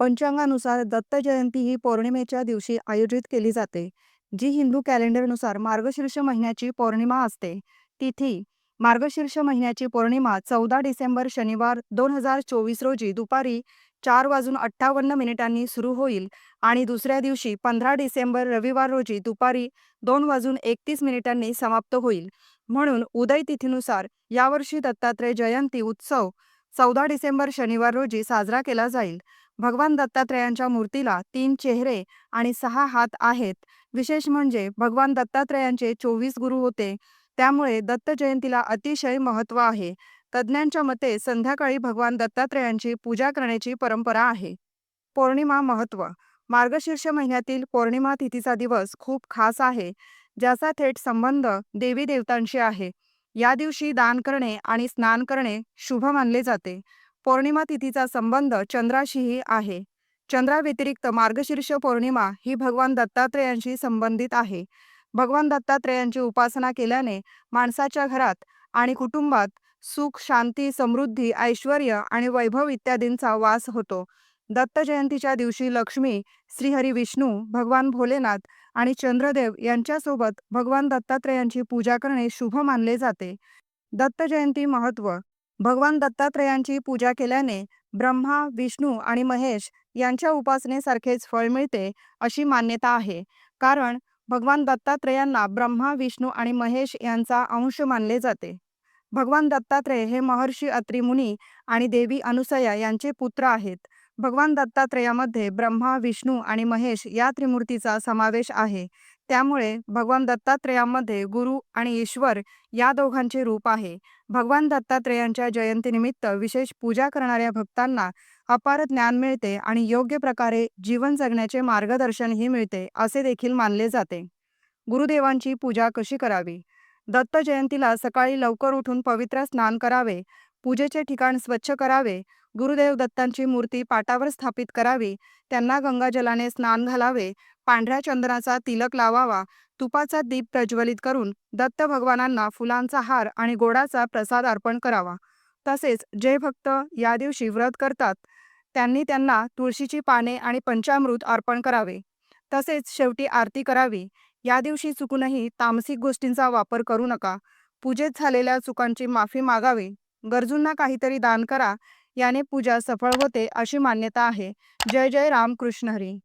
पंचांगानुसार दत्त जयंती ही पौर्णिमेच्या दिवशी आयोजित केली जाते, जी हिंदू कॅलेंडरनुसार मार्गशीर्ष महिन्याची पौर्णिमा असते. तिथी: मार्गशीर्ष महिन्याची पौर्णिमा चौदा डिसेंबर शनिवार दोन हजार चोवीस रोजी दुपारी चार वाजून अठ्ठावन्न मिनिटांनी सुरू होईल आणि दुसऱ्या दिवशी पंधरा डिसेंबर रविवार रोजी दुपारी दोन वाजून एकतीस मिनिटांनी समाप्त होईल. म्हणून उदय तिथीनुसार यावर्षी दत्तात्रय जयंती उत्सव चौदा डिसेंबर शनिवार रोजी साजरा केला जाईल. भगवान दत्तात्रयांच्या मूर्तीला तीन चेहरे आणि सहा हात आहेत. विशेष म्हणजे भगवान दत्तात्रयांचे चोवीस गुरु होते, त्यामुळे दत्त जयंतीला अतिशय महत्त्व आहे. तज्ज्ञांच्या मते संध्याकाळी भगवान दत्तात्रयांची पूजा करण्याची परंपरा आहे. पौर्णिमा महत्त्व: मार्गशीर्ष महिन्यातील पौर्णिमा तिथीचा दिवस खूप खास आहे, ज्याचा थेट संबंध देवी-देवतांशी आहे. या दिवशी दान करणे आणि स्नान करणे शुभ मानले जाते. पौर्णिमा तिथीचा संबंध चंद्राशीही आहे. चंद्राव्यतिरिक्त मार्गशीर्ष पौर्णिमा ही भगवान दत्तात्रयांशी संबंधित आहे. भगवान दत्तात्रेयांची उपासना केल्याने माणसाच्या घरात आणि कुटुंबात सुख, शांती, समृद्धी, ऐश्वर्य आणि वैभव इत्यादींचा वास होतो. दत्त जयंतीच्या दिवशी लक्ष्मी, श्रीहरी विष्णू, भगवान भोलेनाथ आणि चंद्रदेव यांच्यासोबत भगवान दत्तात्रेयांची पूजा करणे शुभ मानले जाते. दत्त जयंती महत्त्व: भगवान दत्तात्रेयांची पूजा केल्याने ब्रह्मा, विष्णू आणि महेश यांच्या उपासनेसारखेच फळ मिळते, अशी मान्यता आहे. कारण भगवान दत्तात्रेयांना ब्रह्मा, विष्णू आणि महेश यांचा अंश मानले जाते. भगवान दत्तात्रेय हे महर्षी अत्रिमुनी आणि देवी अनुसया यांचे पुत्र आहेत. भगवान दत्तात्रेयामध्ये ब्रह्मा, विष्णू आणि महेश या त्रिमूर्तीचा समावेश आहे. त्यामुळे भगवान दत्तात्रेयामध्ये गुरु आणि ईश्वर या दोघांचे रूप आहे. भगवान दत्तात्रेयांच्या जयंतीनिमित्त विशेष पूजा करणाऱ्या भक्तांना अपार ज्ञान मिळते आणि योग्य प्रकारे जीवन जगण्याचे मार्गदर्शनही मिळते, असे देखील मानले जाते. गुरुदेवांची पूजा कशी करावी? दत्त जयंतीला सकाळी लवकर उठून पवित्र स्नान करावे. पूजेचे ठिकाण स्वच्छ करावे. गुरुदेव दत्तांची मूर्ती पाटावर स्थापित करावी. त्यांना गंगाजलाने स्नान घालावे. पांढऱ्या चंदनाचा तिलक लावावा. तुपाचा दीप प्रज्वलित करून दत्त भगवानांना फुलांचा हार आणि गोडाचा प्रसाद अर्पण करावा. तसेच जे भक्त या दिवशी व्रत करतात, त्यांनी त्यांना तुळशीची पाने आणि पंचामृत अर्पण करावे. तसेच शेवटी आरती करावी. या दिवशी चुकूनही तामसिक गोष्टींचा वापर करू नका. पूजेत झालेल्या चुकांची माफी मागावी. गरजूंना काहीतरी दान करा. याने पूजा सफळ होते, अशी मान्यता आहे. जय जय राम कृष्ण हरी.